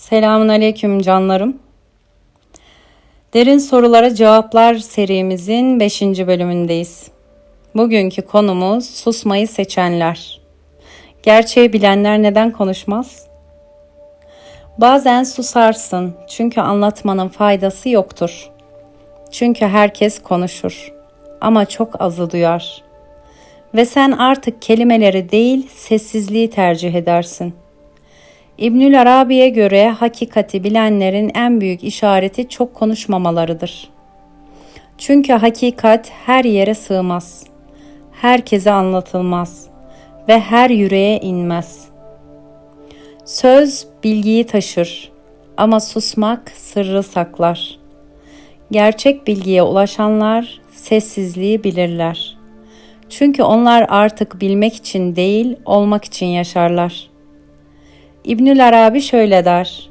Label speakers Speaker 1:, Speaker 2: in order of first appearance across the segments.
Speaker 1: Selamun Aleyküm canlarım. Derin Sorulara Cevaplar serimizin 5. bölümündeyiz. Bugünkü konumuz susmayı seçenler. Gerçeği bilenler neden konuşmaz? Bazen susarsın çünkü anlatmanın faydası yoktur. Çünkü herkes konuşur ama çok azı duyar. Ve sen artık kelimeleri değil sessizliği tercih edersin.'' İbnül Arabi'ye göre hakikati bilenlerin en büyük işareti çok konuşmamalarıdır. Çünkü hakikat her yere sığmaz, herkese anlatılmaz ve her yüreğe inmez. Söz bilgiyi taşır ama susmak sırrı saklar. Gerçek bilgiye ulaşanlar sessizliği bilirler. Çünkü onlar artık bilmek için değil, olmak için yaşarlar.'' İbnül Arabi şöyle der.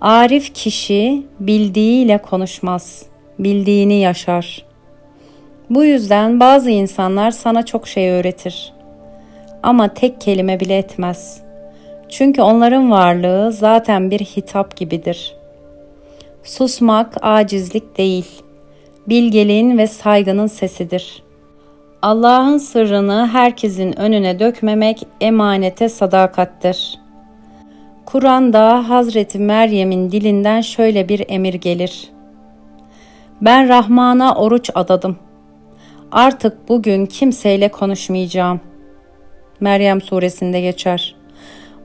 Speaker 1: Arif kişi bildiğiyle konuşmaz, bildiğini yaşar. Bu yüzden bazı insanlar sana çok şey öğretir. Ama tek kelime bile etmez. Çünkü onların varlığı zaten bir hitap gibidir. Susmak acizlik değil, bilgeliğin ve saygının sesidir. Allah'ın sırrını herkesin önüne dökmemek emanete sadakattir.'' Kur'an'da Hazreti Meryem'in dilinden şöyle bir emir gelir. Ben Rahman'a oruç adadım. Artık bugün kimseyle konuşmayacağım. Meryem suresinde geçer.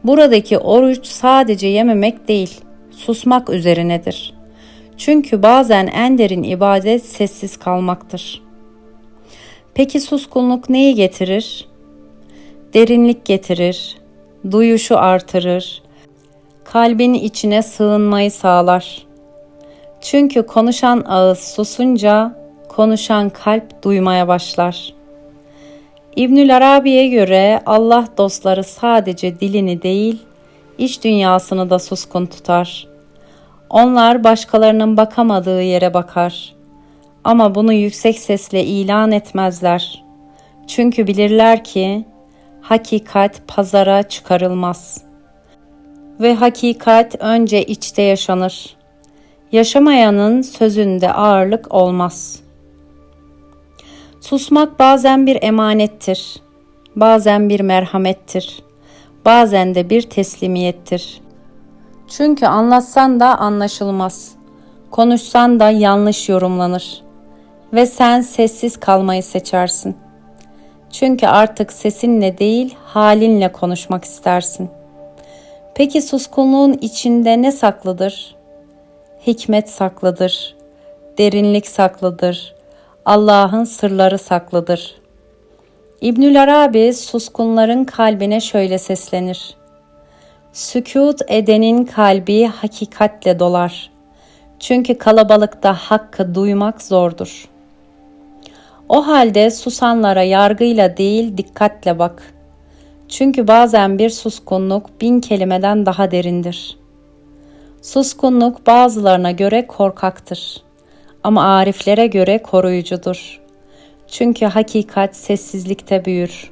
Speaker 1: Buradaki oruç sadece yememek değil, susmak üzerinedir. Çünkü bazen en derin ibadet sessiz kalmaktır. Peki suskunluk neyi getirir? Derinlik getirir, duyuşu artırır, kalbin içine sığınmayı sağlar. Çünkü konuşan ağız susunca konuşan kalp duymaya başlar. İbnül Arabi'ye göre Allah dostları sadece dilini değil, iç dünyasını da suskun tutar. Onlar başkalarının bakamadığı yere bakar. Ama bunu yüksek sesle ilan etmezler. Çünkü bilirler ki hakikat pazara çıkarılmaz.'' Ve hakikat önce içte yaşanır. Yaşamayanın sözünde ağırlık olmaz. Susmak bazen bir emanettir, bazen bir merhamettir, bazen de bir teslimiyettir. Çünkü anlatsan da anlaşılmaz, konuşsan da yanlış yorumlanır ve sen sessiz kalmayı seçersin. Çünkü artık sesinle değil halinle konuşmak istersin.'' Peki suskunluğun içinde ne saklıdır? Hikmet saklıdır, derinlik saklıdır, Allah'ın sırları saklıdır. İbnül Arabi suskunların kalbine şöyle seslenir. Sükut edenin kalbi hakikatle dolar. Çünkü kalabalıkta hakkı duymak zordur. O halde susanlara yargıyla değil dikkatle bak.'' Çünkü bazen bir suskunluk bin kelimeden daha derindir. Suskunluk bazılarına göre korkaktır ama ariflere göre koruyucudur. Çünkü hakikat sessizlikte büyür.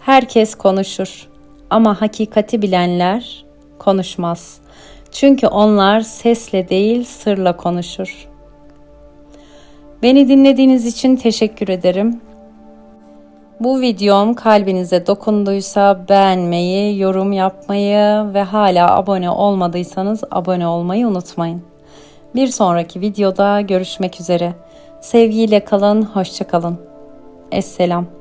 Speaker 1: Herkes konuşur ama hakikati bilenler konuşmaz. Çünkü onlar sesle değil sırla konuşur. Beni dinlediğiniz için teşekkür ederim. Bu videom kalbinize dokunduysa beğenmeyi, yorum yapmayı ve hala abone olmadıysanız abone olmayı unutmayın. Bir sonraki videoda görüşmek üzere. Sevgiyle kalın, hoşça kalın. Esselam.